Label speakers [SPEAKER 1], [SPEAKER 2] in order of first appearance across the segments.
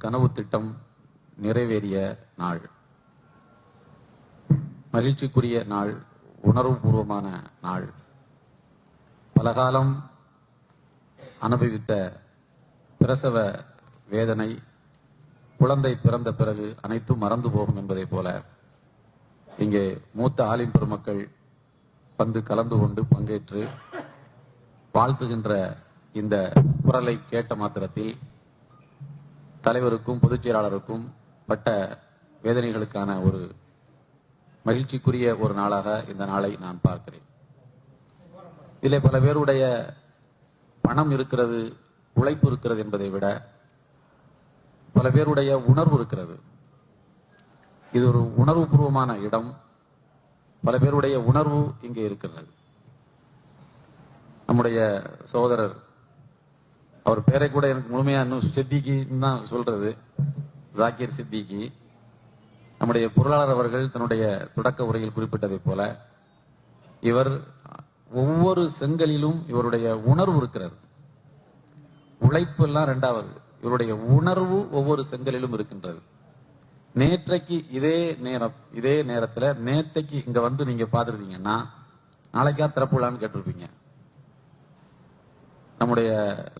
[SPEAKER 1] கனவு திட்டம் நிறைவேறிய நாள். மகிழ்ச்சிக்குரிய நாள் உணர்வுபூர்வமான நாள். பலகாலம் அனுபவித்த பிரசவ வேதனை குழந்தை பிறந்த பிறகு அனைத்தும் மறந்து போகும் என்பதை போல இங்கே மூத்த ஆலிம் பெருமக்கள் வந்து கலந்து கொண்டு பங்கேற்று வாழ்த்துகின்ற இந்த குரலை கேட்ட மாத்திரத்தில் தலைவருக்கும் பொதுச் செயலாளருக்கும் பட்ட வேதனைகளுக்கான ஒரு மகிழ்ச்சிக்குரிய ஒரு நாளாக இந்த நாளை நான் பார்க்கிறேன். இதில் பல பேருடைய பணம் இருக்கிறது உழைப்பு இருக்கிறது என்பதை விட பல பேருடைய உணர்வு இருக்கிறது. இது ஒரு உணர்வுபூர்வமான இடம். பல பேருடைய உணர்வு இங்கே இருக்கிறது. நம்முடைய சகோதரர் அவர் பேரை கூட எனக்கு முழுமையா இன்னும் சித்திக்கு தான் சொல்றது. ஜாக்கிர் சித்திக்கு நம்முடைய பொருளாளர் அவர்கள் தன்னுடைய தொடக்க உரையில் குறிப்பிட்டதைப் போல இவர் ஒவ்வொரு செங்கலிலும் இவருடைய உணர்வு இருக்கிறது. உழைப்பு எல்லாம் ரெண்டாவது. இவருடைய உணர்வு ஒவ்வொரு செங்கலிலும் இருக்கின்றது. நேற்றைக்கு இதே நேரம் இதே நேரத்துல நேற்றைக்கு இங்க வந்து நீங்க பாத்துருந்தீங்கன்னா நாளைக்கா திறப்புலான்னு கேட்டிருப்பீங்க. நம்முடைய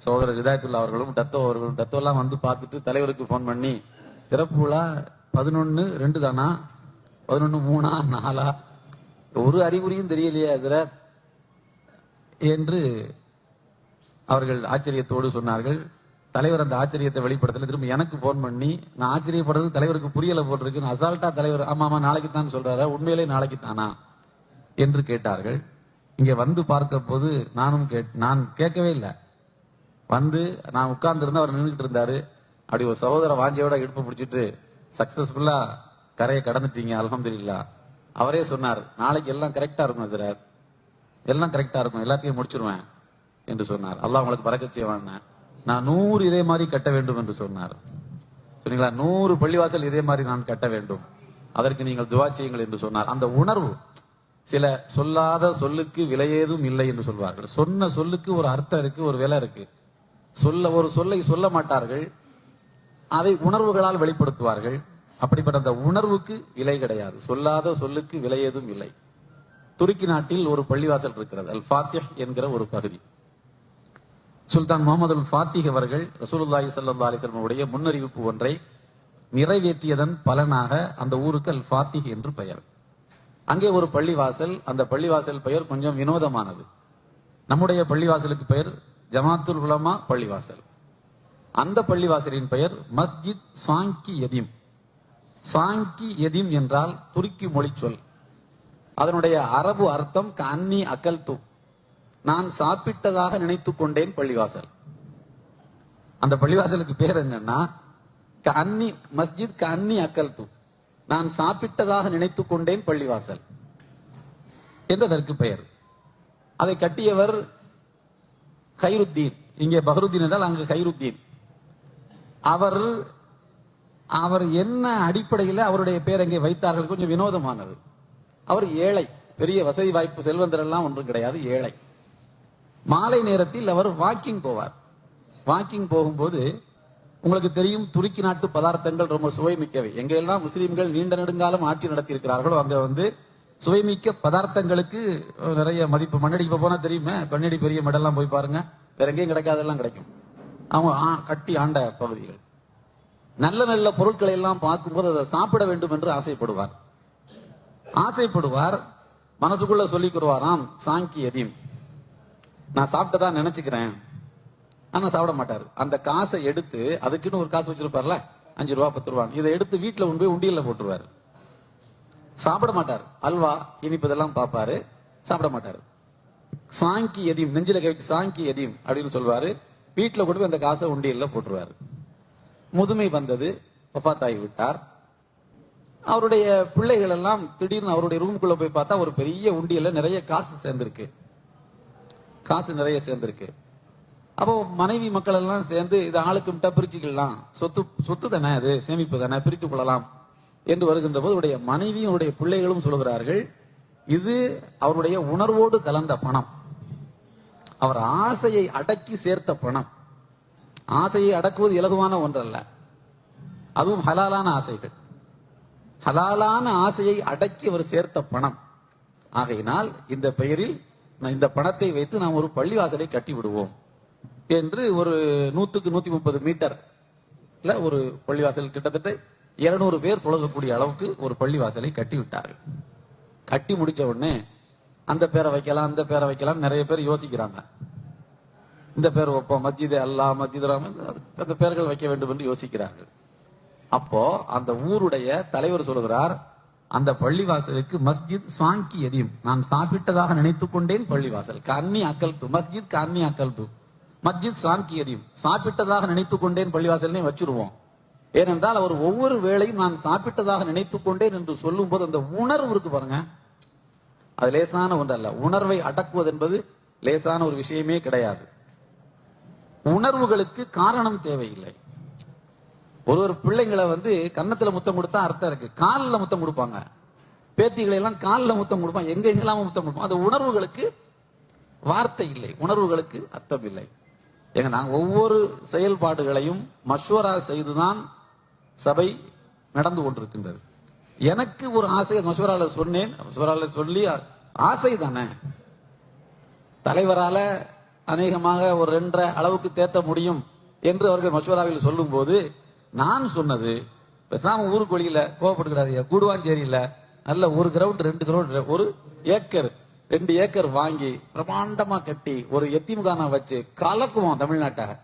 [SPEAKER 1] சோதரர் ஹிதாயத்துல்லா அவர்களும் டத்தோ அவர்களும் டத்தோ எல்லாம் வந்து பார்த்துட்டு தலைவருக்கு போன் பண்ணி சிறப்பு விழா பதினொன்னு ரெண்டு தானா? பதினொன்னு மூணா நாலா? ஒரு அறிகுறியும் தெரியலையே அதுல. என்று அவர்கள் ஆச்சரியத்தோடு சொன்னார்கள். தலைவர் அந்த ஆச்சரியத்தை வெளிப்படுத்தல. திரும்ப எனக்கு போன் பண்ணி நான் ஆச்சரியப்படுறது தலைவருக்கு புரியல போட்டிருக்குன்னு அசால்ட்டா தலைவர் ஆமா ஆமா நாளைக்கு தான் சொல்றாரு. உண்மையிலே நாளைக்கு தானா என்று கேட்டார்கள். இங்க வந்து பார்க்க போது நானும் கேட் நான் கேட்கவே இல்லை. வந்து நான் உட்கார்ந்து இருந்தா அவர் நின்றுட்டு இருந்தாரு. அப்படி ஒரு சகோதர வாஞ்சியோட இடுப்பு பிடிச்சிட்டு சக்சஸ்ஃபுல்லா கரையை கடந்துட்டீங்க அல்ஹம்துலில்லா. அவரே சொன்னார் நாளைக்கு எல்லாம் கரெக்டா இருக்கும் சார் எல்லாம் கரெக்டா இருக்கும். எல்லாத்தையும் முடிச்சிருவேன் என்று சொன்னார். அல்லாஹ் உங்களுக்கு பறக்க செய்வான் நான் நூறு இதே மாதிரி கட்ட வேண்டும் என்று சொன்னார். சொன்னீங்களா நூறு பள்ளிவாசல் இதே மாதிரி நான் கட்ட வேண்டும். அதற்கு நீங்கள் துவா செய்யுங்கள் என்று சொன்னார். அந்த உணர்வு சில சொல்லாத சொல்லுக்கு விலையேதும் இல்லை என்று சொல்வார்கள். சொன்ன சொல்லுக்கு ஒரு அர்த்தம் இருக்கு ஒரு விலை இருக்கு. சொல்ல ஒரு சொல்லை சொல்ல மாட்டார்கள். அதை உணர்வுகளால் வெளிப்படுத்துவார்கள். அப்படிப்பட்ட அந்த உணர்வுக்கு விலை கிடையாது. சொல்லாத சொல்லுக்கு விலையேதும் இல்லை. துருக்கி நாட்டில் ஒரு பள்ளிவாசல் இருக்கிறது அல் ஃபாத்திஹ் என்கிற ஒரு பகுதி. சுல்தான் முகமது அல் ஃபாத்திஹ் அவர்கள் ரசூலுல்லாஹி ஸல்லல்லாஹு அலைஹி வஸல்லம் உடைய முன்னறிவிப்பு ஒன்றை நிறைவேற்றியதன் பலனாக அந்த ஊருக்கு அல் ஃபாத்திஹ் என்று பெயர். அங்கே ஒரு பள்ளிவாசல் அந்த பள்ளிவாசல் பெயர் கொஞ்சம் வினோதமானது. நம்முடைய பள்ளிவாசலுக்கு பெயர் ஜமாத்துல் உலமா பள்ளிவாசல். அந்த பள்ளிவாசலின் பெயர் மஸ்ஜித் சாங்கி எதிம். சாங்கி எதிம் என்றால் துருக்கி மொழி சொல். அதனுடைய அரபு அர்த்தம் கன்னி அக்கல் து நான் சாப்பிட்டதாக நினைத்துக் கொண்டேன் பள்ளிவாசல். அந்த பள்ளிவாசலுக்கு பேர் என்னன்னா கன்னி மஸ்ஜித் கன்னி அக்கல் து நான் சாப்பிட்டதாக நினைத்துக் கொண்டேன் பள்ளிவாசல் என்றதற்கு பெயர். அதை கட்டியவர் கைருத்தீன். இங்கே பஹருத்தீன் என்றால் அங்கு கைருத்தீன். அவர் அவர் என்ன அடிப்படையில் அவருடைய பேர் அங்கே வைத்தார்கள் கொஞ்சம் வினோதமானது. அவர் ஏழை பெரிய வசதி வாய்ப்பு செல்வந்தர் எல்லாம் ஒன்றும் கிடையாது ஏழை. மாலை நேரத்தில் அவர் வாக்கிங் போவார். வாக்கிங் போகும்போது உங்களுக்கு தெரியும் துருக்கி நாட்டு பதார்த்தங்கள் ரொம்ப சுவைமிக்கவை. எங்கெல்லாம் முஸ்லீம்கள் நீண்ட நெடுங்காலம் ஆட்சி நடத்தியிருக்கிறார்களோ அங்க வந்து சுவைமிக்க பதார்த்தங்களுக்கு நிறைய மதிப்பு. மண்ணடி இப்ப போனா தெரியுமே? கண்ணடி பெரிய மெடல்லாம் போய் பாருங்க. வேற எங்கேயும் கிடைக்காதெல்லாம் கிடைக்கும். அவங்க ஆ- கட்டி ஆண்ட பகுதிகள். நல்ல நல்ல பொருட்களை எல்லாம் பார்க்கும்போது அதை சாப்பிட வேண்டும் என்று ஆசைப்படுவார். ஆசைப்படுவார். மனசுக்குள்ள சொல்லிக்கிறவாராம் சாங்கி எதையும் நான் சாப்பிட்டதா நினைச்சுக்கிறேன். ஆனா சாப்பிட மாட்டாரு. அந்த காசை எடுத்து அதுக்குன்னு ஒரு காசு வச்சிருப்பார்ல? அஞ்சு ரூபா பத்து ரூபா இதை எடுத்து வீட்டுல கொண்டு போய் உண்டியல்ல போட்டுருவாரு. சாப்பிட மாட்டார். அல்வா இனிப்பு இதெல்லாம் பார்ப்பாரு. சாப்பிட மாட்டாரு. சாங்கி எதியும் நெஞ்சில கவிச்சு சாங்கி எதியும் அப்படின்னு சொல்வாரு. வீட்டுல கொண்டு போய் அந்த காசை உண்டியல்ல போட்டுருவாரு. முதுமை வந்தது பப்பாத்தாய் விட்டார். அவருடைய பிள்ளைகள் எல்லாம் திடீர்னு அவருடைய ரூமுக்குள்ள போய் பார்த்தா ஒரு பெரிய உண்டியல்ல நிறைய காசு சேர்ந்திருக்கு. காசு நிறைய சேர்ந்திருக்கு. அப்போ மனைவி மக்கள் எல்லாம் சேர்ந்து இது ஆளுக்கு விட்டா பிரிச்சுக்கலாம் சொத்து சொத்து தானே அது? சேமிப்பு தானே? பிரித்துக் கொள்ளலாம் என்று வருகின்ற போது உடைய மனைவியும் உடைய பிள்ளைகளும் சொல்கிறார்கள் இது அவருடைய உணர்வோடு கலந்த பணம். அவர் ஆசையை அடக்கி சேர்த்த பணம். ஆசையை அடக்குவது இலகுவான ஒன்றல்ல. அதுவும் ஹலாலான ஆசைகள். ஹலாலான ஆசையை அடக்கி அவர் சேர்த்த பணம். ஆகையினால் இந்த பெயரில் நான் இந்த பணத்தை வைத்து நாம் ஒரு பள்ளிவாசலை கட்டி விடுவோம் என்று ஒரு நூத்துக்கு நூத்தி முப்பது மீட்டர் ஒரு பள்ளிவாசல் கிட்டத்தட்ட இருநூறு பேர் தொழகக்கூடிய அளவுக்கு ஒரு பள்ளிவாசலை கட்டி விட்டார்கள் கட்டி முடிச்ச உடனே அந்த பேரை வைக்கலாம் அந்த பேரை வைக்கலாம் நிறைய பேர் யோசிக்கிறாங்க. இந்த பேர் வைப்போம் மஜித் அல்லாஹ் மஜித் ரஹ்மான் அந்த பேர்கள் வைக்க வேண்டும் என்று யோசிக்கிறார்கள். அப்போ அந்த ஊருடைய தலைவர் சொல்கிறார் அந்த பள்ளிவாசலுக்கு மஸ்ஜித் சாங்கி எதியும் நான் சாப்பிட்டதாக நினைத்துக் கொண்டேன் பள்ளிவாசல். கன்னி அக்கல் து மஸ்ஜித் கன்னி அக்கல் து மஸ்ஜித் சாங்கி சாப்பிட்டதாக நினைத்துக் கொண்டேன் பள்ளிவாசலையும் வச்சிருவோம். ஏனென்றால் அவர் ஒவ்வொரு வேளையும் நான் சாப்பிட்டதாக நினைத்துக் கொண்டேன் என்று சொல்லும் போது அந்த உணர்வு இருக்கு பாருங்க. அது லேசான ஒன்றல்ல. உணர்வை அடக்குவது என்பது லேசான ஒரு விஷயமே கிடையாது. உணர்வுகளுக்கு காரணம் தேவையில்லை. ஒரு ஒரு பிள்ளைங்களை வந்து கன்னத்துல முத்தம் கொடுத்தா அர்த்தம் இருக்கு. காலில் முத்தம் கொடுப்பாங்க. பேத்திகளை எல்லாம் காலில் முத்தம் கொடுப்பாங்க. எங்க எங்கெல்லாம் முத்தம் கொடுப்பாங்க. அந்த உணர்வுகளுக்கு வார்த்தை இல்லை. உணர்வுகளுக்கு அர்த்தம் இல்லை. ஏங்க நாங்க ஒவ்வொரு செயல்பாடுகளையும் மஷ்வரா செய்துதான் சபை நடந்து கொண்டிருக்கின்றது. எனக்கு ஒரு ஆசை மசூரால சொன்னேன். மசூரால சொல்லி ஆசை தானே. தலைவரால அநேகமாக ஒரு ரெண்டரை அளவுக்கு தேத்த முடியும் என்று அவர்கள் மசூராவில் சொல்லும் போது நான் சொன்னது பேசாம ஊருக்கு வெளியில கோவப்பட்டுக்கிறாதீங்க கூடுவாஞ்சேரியில நல்ல ஒரு கிரவுண்ட் ரெண்டு கிரவுண்ட் ஒரு ஏக்கர் ரெண்டு ஏக்கர் வாங்கி பிரமாண்டமா கட்டி ஒரு எத்திமுகானா வச்சு கலக்குவோம் தமிழ்நாட்டை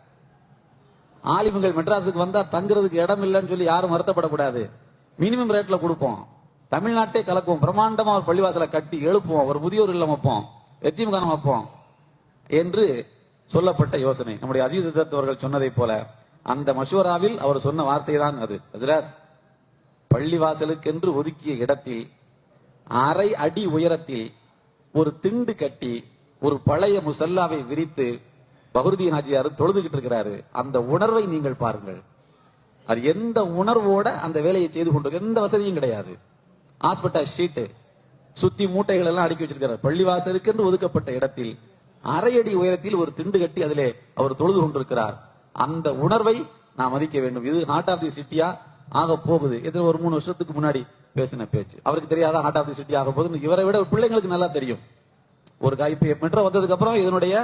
[SPEAKER 1] ஆலிமுங்கள் மெட்ராஸுக்கு வந்தா தங்குறதுக்கு இடம் இல்லைன்னு சொல்லி யாரும் வருத்தப்படக்கூடாது. மினிமம் ரேட்ல கொடுப்போம். தமிழ்நாட்டே கலக்குவோம். பிரமாண்டமா ஒரு பள்ளிவாசலை கட்டி எழுப்புவோம். ஒரு முதியோர் இல்லம் வைப்போம். எத்திமுகானம் வைப்போம் என்று சொல்லப்பட்ட யோசனை. நம்முடைய அஜீத் தத் அவர்கள் சொன்னதை போல அந்த மஷூராவில் அவர் சொன்ன வார்த்தை தான் அது. ஹசரத் பள்ளிவாசலுக்கென்று ஒதுக்கிய இடத்தில் அரை அடி உயரத்தில் ஒரு திண்டு கட்டி ஒரு பழைய முசல்லாவை விரித்து பகுருதீன் ஹாஜியார் தொழுதுகிட்டு இருக்கிறாரு. அந்த உணர்வை நீங்கள் பாருங்கள். அது எந்த உணர்வோட அந்த வேலையை செய்து கொண்டு எந்த வசதியும் கிடையாது. ஹாஸ்பிட்டல் ஷீட்டு சுத்தி மூட்டைகள் எல்லாம் அடுக்கி வச்சிருக்கிறார். பள்ளிவாசலுக்கு என்று ஒதுக்கப்பட்ட இடத்தில் அரை அடி உயரத்தில் ஒரு திண்டு கட்டி அதிலே அவர் தொழுது கொண்டிருக்கிறார். அந்த உணர்வை நாம் மதிக்க வேண்டும். இது ஹார்ட் ஆஃப் தி சிட்டியா ஆக போகுது. இது ஒரு மூணு வருஷத்துக்கு முன்னாடி பேசின பேச்சு. அவருக்கு தெரியாத ஹார்ட் ஆஃப் தி சிட்டி ஆக போகுது இவரை விட பிள்ளைங்களுக்கு நல்லா தெரியும். ஒரு இப்ப மெட்ரோ வந்ததுக்கு அப்புறம் இதனுடைய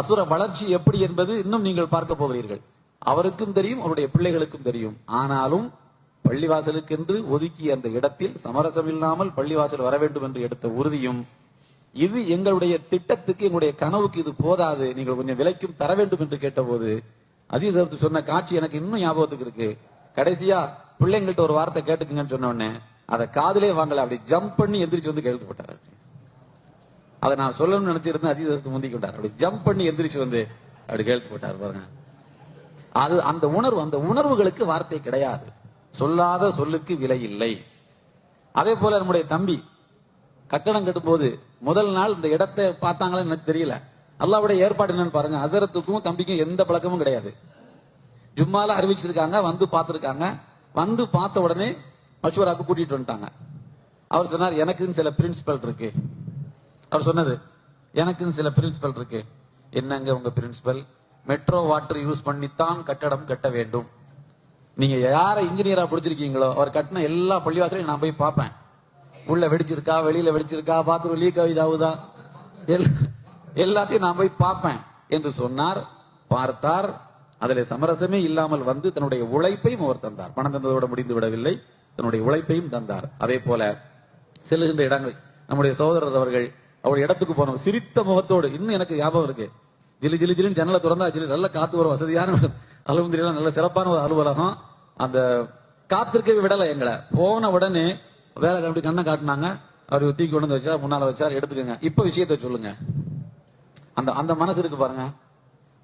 [SPEAKER 1] அசுர வளர்ச்சி எப்படி என்பது இன்னும் நீங்கள் பார்க்க போகிறீர்கள். அவருக்கும் தெரியும் அவருடைய பிள்ளைகளுக்கும் தெரியும். ஆனாலும் பள்ளிவாசலுக்கென்று ஒதுக்கிய அந்த இடத்தில் சமரசம் இல்லாமல் பள்ளிவாசல் வர வேண்டும் என்று எடுத்த உறுதியும் இது எங்களுடைய திட்டத்துக்கு எங்களுடைய கனவுக்கு இது போதாது. நீங்கள் கொஞ்சம் விலைக்கும் தர வேண்டும் என்று கேட்டபோது அஜீஸ் சொன்ன காட்சி எனக்கு இன்னும் ஞாபகத்துக்கு இருக்கு. கடைசியா பிள்ளைங்கள்ட்ட ஒரு வார்த்தை கேட்டுக்குங்கன்னு சொன்ன உடனே அதை காதலே வாங்கல அப்படி ஜம்ப் பண்ணி எந்திரிச்சு வந்து கையெழுத்து போட்டாரு. அதை நான் சொல்லணும்னு நினைச்சிருந்தேன் அஜித் முந்தி கொண்டார். அப்படி ஜம்ப் பண்ணி எந்திரிச்சு வந்து அப்படி கையெழுத்து போட்டார் பாருங்க. அது அந்த உணர்வு அந்த உணர்வுகளுக்கு வார்த்தை கிடையாது. சொல்லாத சொல்லுக்கு விலை இல்லை. அதே போல நம்முடைய தம்பி கட்டணம் கட்டும் போது முதல் நாள் இந்த இடத்தை பார்த்தாங்களா எனக்கு தெரியல. அல்லாவுடைய ஏற்பாடு என்னன்னு பாருங்க. அசரத்துக்கும் தம்பிக்கும் எந்த பழக்கமும் கிடையாது. ஜும்மால அறிவிச்சிருக்காங்க வந்து பார்த்திருக்காங்க. வந்து பார்த்த உடனே மஷூராக்கு கூட்டிட்டு வந்துட்டாங்க. அவர் சொன்னார் எனக்குன்னு சில பிரின்சிபல் இருக்கு. அவர் சொன்னது எனக்குன்னு சில பிரின்சிபல் இருக்கு. என்னங்க உங்க பிரின்சிபல் மெட்ரோ வாட்டர் யூஸ் பண்ணித்தான் கட்டடம் கட்ட வேண்டும். நீங்க யார இன்ஜினியரா பிடிச்சிருக்கீங்களோ அவர் கட்டின எல்லா பள்ளிவாசலையும் நான் போய் பார்ப்பேன். உள்ள வெடிச்சிருக்கா வெளியில வெடிச்சிருக்கா பாத்ரூம் லீக் ஆகுதா எல்லாத்தையும் நான் போய் பார்ப்பேன் என்று சொன்னார். பார்த்தார். அதில் சமரசமே இல்லாமல் வந்து தன்னுடைய உழைப்பையும் அவர் தந்தார். பணம் தந்ததோடு முடிந்து விடவில்லை. தன்னுடைய உழைப்பையும் தந்தார். அதே போல செல்லுகின்ற இடங்கள் நம்முடைய சகோதரர் அவர்கள் அவர் இடத்துக்கு போனோம் சிரித்த முகத்தோடு இன்னும் எனக்கு ஞாபகம் இருக்கு. ஜிலி ஜிலி ஜிலின்னு ஜன்னலை திறந்தா ஜிலி நல்ல காத்து வரும் வசதியான அலுவலகம் நல்ல சிறப்பான ஒரு அலுவலகம். அந்த காத்திருக்கவே விடல எங்களை. போன உடனே வேலை அப்படி கண்ணை காட்டினாங்க. அவர் தூக்கி கொண்டு வந்து வச்சார் முன்னால வச்சார் எடுத்துக்கோங்க. இப்ப விஷயத்த சொல்லுங்க. அந்த அந்த மனசு இருக்கு பாருங்க.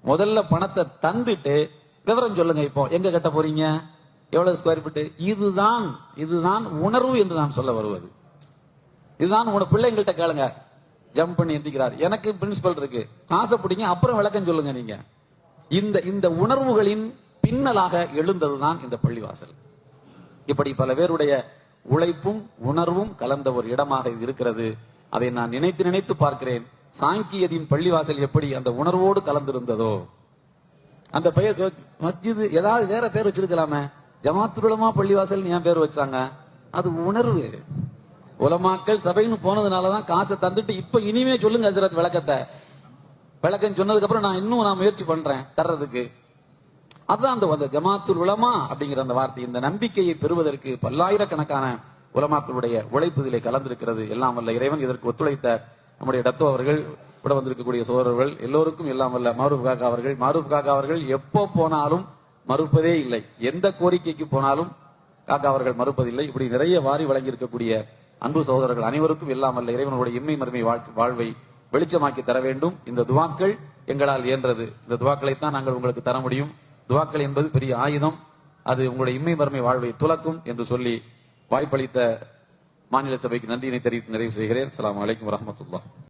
[SPEAKER 1] முதல்ல பணத்தை தந்துட்டு விவரம் சொல்லுங்க இப்போ. எங்க கட்ட போறீங்க? எவ்வளவு ஸ்கொயர் ஃபீட் இதுதான் இதுதான் உணர்வு என்று நான் சொல்ல வருவது. இதுதான் உங்க பிள்ளைங்கள்ட்ட கேளுங்க. ஜம்ப் பண்ணி எந்திக்கிறார். எனக்கு பிரின்சிபல் இருக்கு. காசை பிடிங்க அப்புறம் விளக்கம் சொல்லுங்க நீங்க. இந்த இந்த உணர்வுகளின் பின்னலாக எழுந்ததுதான் இந்த பள்ளிவாசல். இப்படி பல பேருடைய உழைப்பும் உணர்வும் கலந்த ஒரு இடமாக இது இருக்கிறது. அதை நான் நினைத்து நினைத்து பார்க்கிறேன். சாங்கியதின் பள்ளிவாசல் எப்படி அந்த உணர்வோடு கலந்திருந்ததோ? அந்த பெயர் மஸ்ஜித் ஏதாவது வேற பேர் வச்சிருக்கலாமே. ஜமாத்துலமா பள்ளிவாசல் ஏன் பேர் வச்சாங்க. அது உணர்வு உலமாக்கள் சபைன்னு போனதுனாலதான் காசை தந்துட்டு இப்ப இனிமே சொல்லுங்க ஹசரத் விளக்கத்தை. விளக்கம் சொன்னதுக்கு அப்புறம் நான் இன்னும் நான் முயற்சி பண்றேன் தர்றதுக்கு. அதுதான் அந்த அந்த ஜமாத்துல் உலமா அப்படிங்கிற அந்த வார்த்தை. இந்த நம்பிக்கையை பெறுவதற்கு பல்லாயிரக்கணக்கான உலமாக்களுடைய உழைப்பு கலந்திருக்கிறது. எல்லாம் வல்ல இறைவன் இதற்கு ஒத்துழைத்த நம்முடைய டத்தோ அவர்கள் கூட வந்திருக்கக்கூடிய சோழர்கள் எல்லோருக்கும் எல்லாம் வல்ல மாரூப் காக்கா அவர்கள். மாரூப் காக்கா அவர்கள் எப்போ போனாலும் மறுப்பதே இல்லை. எந்த கோரிக்கைக்கு போனாலும் காக்கா அவர்கள் மறுப்பதில்லை. இப்படி நிறைய வாரி வழங்கி இருக்கக்கூடிய அன்பு சகோதரர்கள் அனைவருக்கும் எல்லாம் இறைவனுடைய இம்மை மறுமை வாழ்க்கை- வாழ்வை வெளிச்சமாக்கி தர வேண்டும். இந்த துவாக்கள் எங்களால் இயன்றது. இந்த துவாக்களை தான் நாங்கள் உங்களுக்கு தர முடியும். துவாக்கள் என்பது பெரிய ஆயுதம். அது உங்களுடைய இம்மை மறுமை வாழ்வை துலக்கும் என்று சொல்லி வாய்ப்பளித்த மாநில சபைக்கு நன்றியினை தெரிவித்து நிறைவு செய்கிறேன். அலாம் வலைக்கம் வரமத்துல்லா